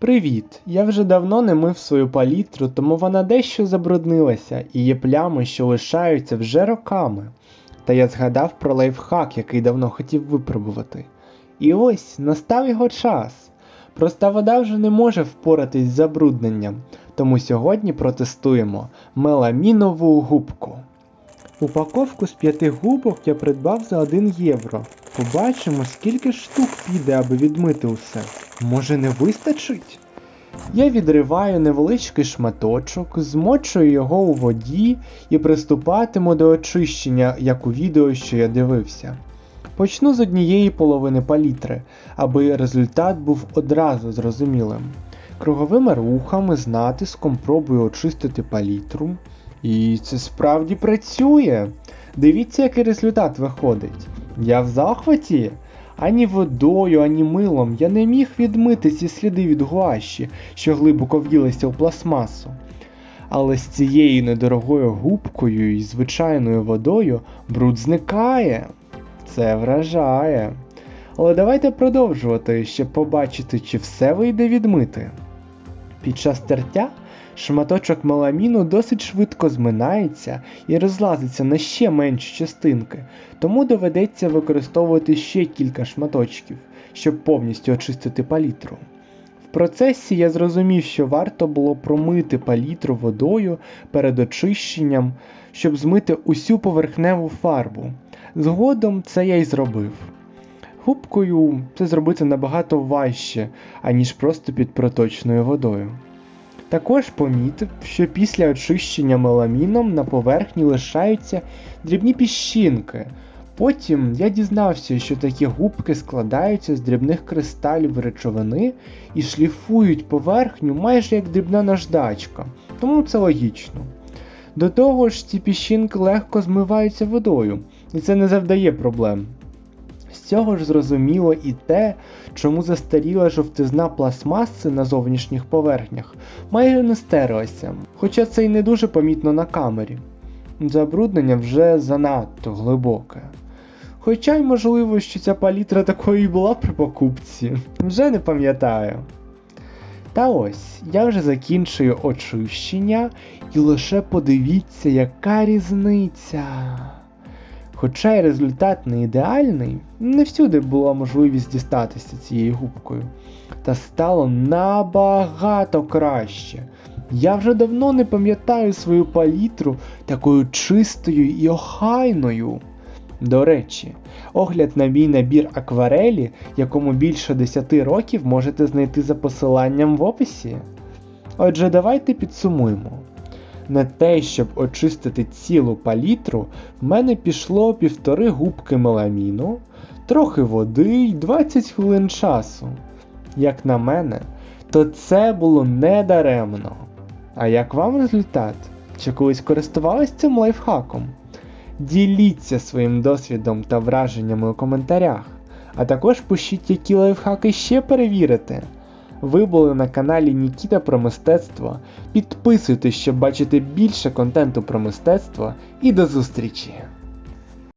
Привіт! Я вже давно не мив свою палітру, тому вона дещо забруднилася і є плями, що лишаються вже роками. Та я згадав про лайфхак, який давно хотів випробувати. І ось настав його час. Проста вода вже не може впоратись з забрудненням, тому сьогодні протестуємо меламінову губку. Упаковку з п'яти губок я придбав за 1 євро. Побачимо, скільки штук піде, аби відмити усе. Може не вистачить? Я відриваю невеличкий шматочок, змочую його у воді і приступатиму до очищення, як у відео, що я дивився. Почну з однієї половини палітри, аби результат був одразу зрозумілим. Круговими рухами з натиском пробую очистити палітру. І це справді працює. Дивіться, який результат виходить. Я в захваті. Ані водою, ані милом я не міг відмити ці сліди від гуаші, що глибоко в'їлися у пластмасу. Але з цією недорогою губкою і звичайною водою бруд зникає. Це вражає. Але давайте продовжувати, щоб побачити, чи все вийде відмити. Під час тертя шматочок меламіну досить швидко зминається і розлазиться на ще менші частинки, тому доведеться використовувати ще кілька шматочків, щоб повністю очистити палітру. В процесі я зрозумів, що варто було промити палітру водою перед очищенням, щоб змити усю поверхневу фарбу. Згодом це я й зробив. Губкою це зробити набагато важче, аніж просто під проточною водою. Також помітив, що після очищення меламіном на поверхні лишаються дрібні піщинки. Потім я дізнався, що такі губки складаються з дрібних кристалів речовини і шліфують поверхню майже як дрібна наждачка, тому це логічно. До того ж, ці піщинки легко змиваються водою, і це не завдає проблем. З цього ж зрозуміло і те, чому застаріла жовтизна пластмаси на зовнішніх поверхнях майже не стерлася, хоча це й не дуже помітно на камері. Забруднення вже занадто глибоке. Хоча й можливо, що ця палітра такою і була при покупці, вже не пам'ятаю. Та ось, я вже закінчую очищення, і лише подивіться, яка різниця. Хоча й результат не ідеальний, не всюди була можливість дістатися цією губкою. Та стало набагато краще. Я вже давно не пам'ятаю свою палітру такою чистою і охайною. До речі, огляд на мій набір акварелі, якому більше 10 років можете знайти за посиланням в описі. Отже, давайте підсумуємо. На те, щоб очистити цілу палітру, в мене пішло півтори губки меламіну, трохи води й 20 хвилин часу. Як на мене, то це було недаремно. А як вам результат? Чи колись користувались цим лайфхаком? Діліться своїм досвідом та враженнями у коментарях, а також пишіть, які лайфхаки ще перевірити. Ви були на каналі Нікіта про мистецтво. Підписуйтесь, щоб бачити більше контенту про мистецтво, і до зустрічі!